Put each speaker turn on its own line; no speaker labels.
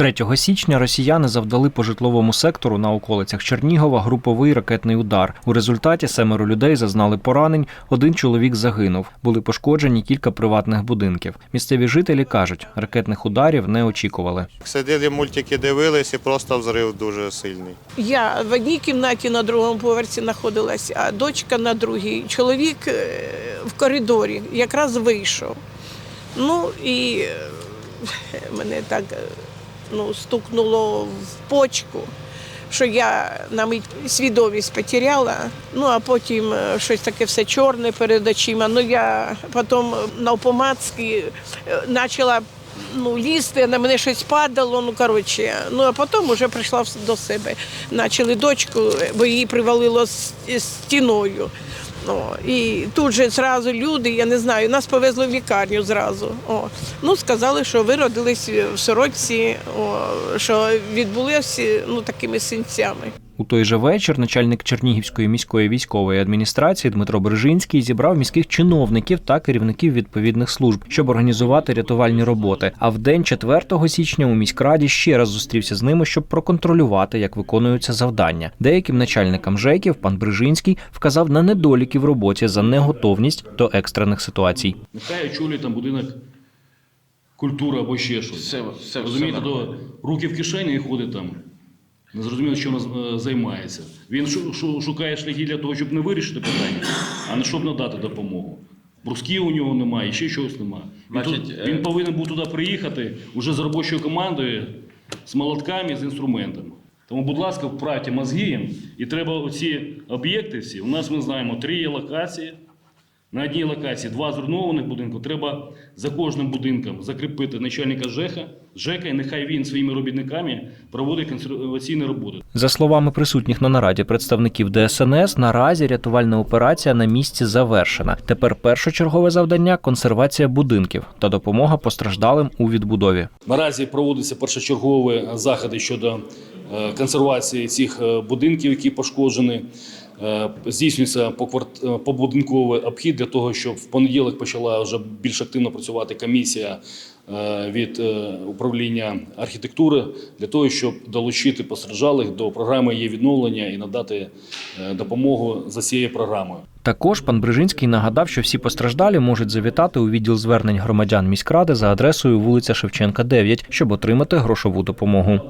3 січня росіяни завдали по житловому сектору на околицях Чернігова груповий ракетний удар. У результаті семеро людей зазнали поранень, один чоловік загинув. Були пошкоджені кілька приватних будинків. Місцеві жителі кажуть, ракетних ударів не очікували.
Сиділи мультики, дивились і просто взрив дуже сильний.
Я в одній кімнаті на другому поверсі знаходилась, а дочка на другій. Чоловік е, в коридорі якраз вийшов. Ну і е, мене так е, ну, стукнуло в почку, що я на мить свідомість потеряла. Ну а потім е, щось таке все чорне перед очима. Ну я потім навпомацьки е, почала ну, лізти, на мене щось падало, ну коротше. Ну а потім вже прийшла до себе. Начали дочку, бо її привалило стіною. О, і тут же зразу люди, я не знаю, нас повезли в лікарню зразу. О. Ну, сказали, що ви родились в сорочці, о, що відбулися ну, такими синцями.
У той же вечір начальник Чернігівської міської військової адміністрації Дмитро Брижинський зібрав міських чиновників та керівників відповідних служб, щоб організувати рятувальні роботи. А в день 4 січня у міськраді ще раз зустрівся з ними, щоб проконтролювати, як виконуються завдання. Деяким начальникам ЖЕКів пан Брижинський вказав на недоліки в роботі за неготовність до екстрених ситуацій.
Нехай очолює там будинок культури або ще щось.
Все, все,
Розумієте,
все
то руки в кишені і ходить там. Не зрозуміло, чим е, займається. Він шу- шу- шукає шляхи для того, щоб не вирішити питання, а не щоб надати допомогу. Брусків у нього немає, ще чогось немає. Він,
Значить,
тут-
е,
він повинен був туди приїхати уже з робочою командою, з молотками, з інструментами. Тому, будь ласка, вправте мозги. І треба оці об'єкти всі. У нас ми знаємо три локації. На одній локації два зруйнованих будинку. Треба за кожним будинком закріпити начальника ЖЕХа, ЖЕКа, і нехай він своїми робітниками проводить консерваційні роботи.
За словами присутніх на нараді представників ДСНС, наразі рятувальна операція на місці завершена. Тепер першочергове завдання консервація будинків та допомога постраждалим у відбудові.
Наразі проводяться першочергові заходи щодо е, консервації цих е, будинків, які пошкоджені. Е, Здійснюється е, побудинковий обхід для того, щоб в понеділок почала вже більш активно працювати комісія е, від управління архітектури для того, щоб долучити постраждалих до програми є відновлення і надати допомогу за цією програмою.
Також пан Брижинський нагадав, що всі постраждалі можуть завітати у відділ звернень громадян міськради за адресою вулиця Шевченка, 9, щоб отримати грошову допомогу.